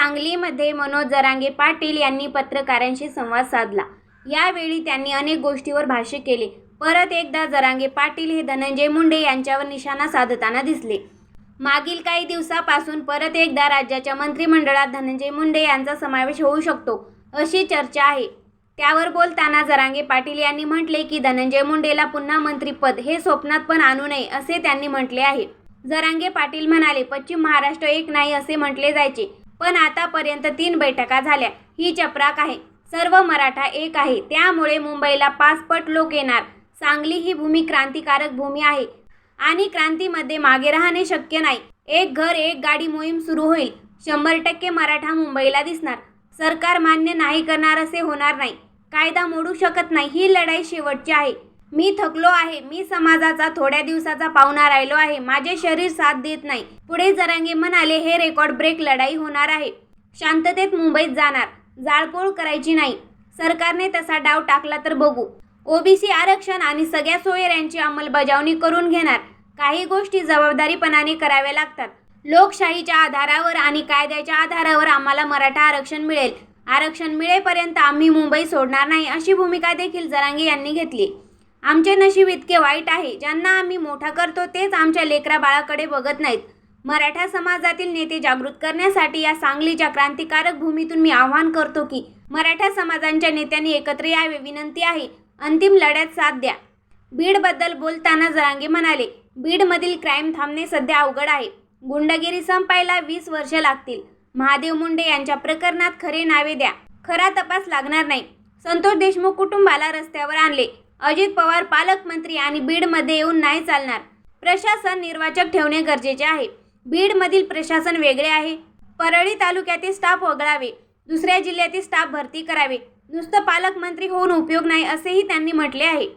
सांगलीमध्ये मनोज जरांगे पाटील यांनी पत्रकारांशी संवाद साधला. यावेळी त्यांनी अनेक गोष्टीवर भाष्य केले. परत एकदा जरांगे पाटील हे धनंजय मुंडे यांच्यावर निशाणा साधताना दिसले. मागील काही दिवसापासून परत एकदा राज्याच्या मंत्रिमंडळात धनंजय मुंडे यांचा समावेश होऊ शकतो अशी चर्चा आहे. त्यावर बोलताना जरांगे पाटील यांनी म्हटले की धनंजय मुंडेला पुन्हा मंत्रीपद हे स्वप्नात पण आणू नये असे त्यांनी म्हटले आहे. जरांगे पाटील म्हणाले पश्चिम महाराष्ट्र एक नाही असे म्हटले जायचे. पण आतापर्यंत तीन बैठका झाल्या. ही चपराक आहे. सर्व मराठा एक आहे. त्यामुळे मुंबईला पाचपट लोक येणार. सांगली ही भूमी क्रांतिकारक भूमी आहे. आणि क्रांतीमध्ये मागे राहणे शक्य नाही. एक घर एक गाडी मोहीम सुरू होईल. शंभर टक्के मराठा मुंबईला दिसणार. सरकार मान्य नाही करणार असे होणार नाही. कायदा मोडू शकत नाही. ही लढाई शेवटची आहे. मी थकलो आहे. मी समाजाचा थोड्या दिवसाचा पाहुणा राहिलो आहे. माझे शरीर साथ देत नाही. पुढे जरांगे म्हणाले हे रेकॉर्ड ब्रेक लढाई होणार आहे. शांततेत मुंबईत जाणार. जाळपोळ करायची नाही. सरकारने तसा डाव टाकला तर बघू. ओबीसी आरक्षण आणि सगळ्या सोयऱ्यांची अंमलबजावणी करून घेणार. काही गोष्टी जबाबदारीपणाने कराव्या लागतात. लोकशाहीच्या आधारावर आणि कायद्याच्या आधारावर आम्हाला मराठा आरक्षण मिळेल. आरक्षण मिळेपर्यंत आम्ही मुंबई सोडणार नाही अशी भूमिका देखील जरांगे यांनी घेतली. आमचे नशीब इतके वाईट आहे ज्यांना आम्ही मोठा करतो तेच आमच्या लेकरा बाळाकडे बघत नाहीत. मराठा समाजातील नेते जागृत करण्यासाठी या सांगलीच्या क्रांतिकारक भूमीतून मी आवाहन करतो की मराठा समाजांच्या नेत्यांनी एकत्र यावे विनंती आहे. अंतिम लढ्यात साथ द्या. बीडबद्दल बोलताना जरांगे म्हणाले बीडमधील क्राईम थांबणे सध्या अवघड आहे. गुंडगिरी संपायला वीस वर्ष लागतील. महादेव मुंडे यांच्या प्रकरणात खरे नावे द्या. खरा तपास लागणार नाही. संतोष देशमुख कुटुंबाला रस्त्यावर आणले. अजित पवार पालकमंत्री आणि बीडमध्ये येऊन नाही चालणार. प्रशासन निर्वाचक ठेवणे गरजेचे आहे. बीडमधील प्रशासन वेगळे आहे. परळी तालुक्यातील स्टाफ वगळावे. दुसऱ्या जिल्ह्यातील स्टाफ भरती करावे. नुसतं पालकमंत्री होऊन उपयोग नाही असेही त्यांनी म्हटले आहे.